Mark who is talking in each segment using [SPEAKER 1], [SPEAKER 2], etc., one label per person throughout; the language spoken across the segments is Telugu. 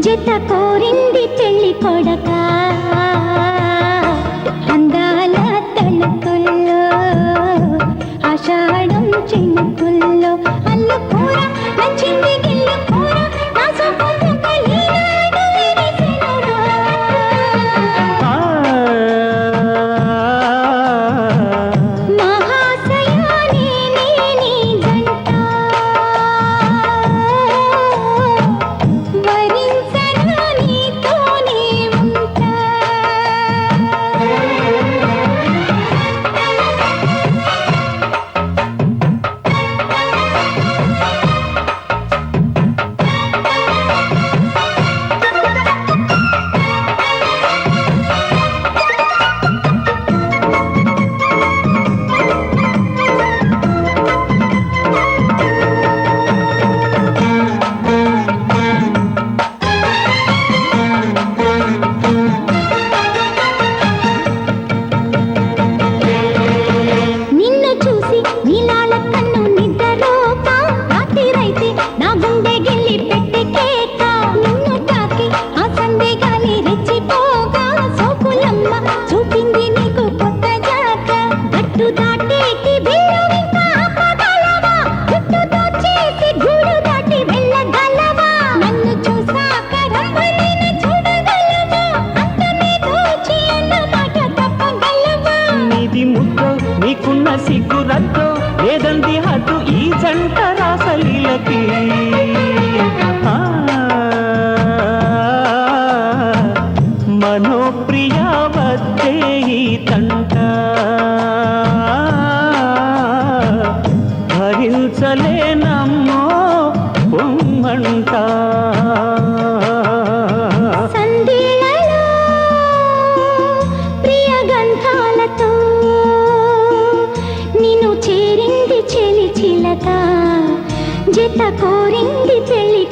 [SPEAKER 1] జత కోరింది పెళ్ళి కొడక.
[SPEAKER 2] జ్యోతి మనోప్రియ వద్దేహి తంట. భరించలేనమ్మో పొమ్మంటా
[SPEAKER 1] కోరింది
[SPEAKER 2] చెల్లి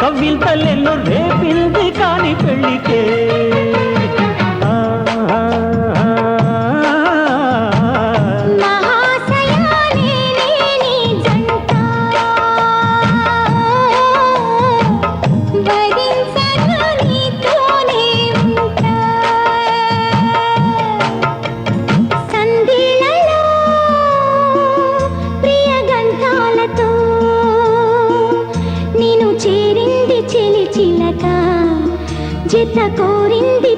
[SPEAKER 2] కవిల్ తల్లెల్లో రేపింది కాని పెళ్ళికే.
[SPEAKER 1] చిత్త కోరింది.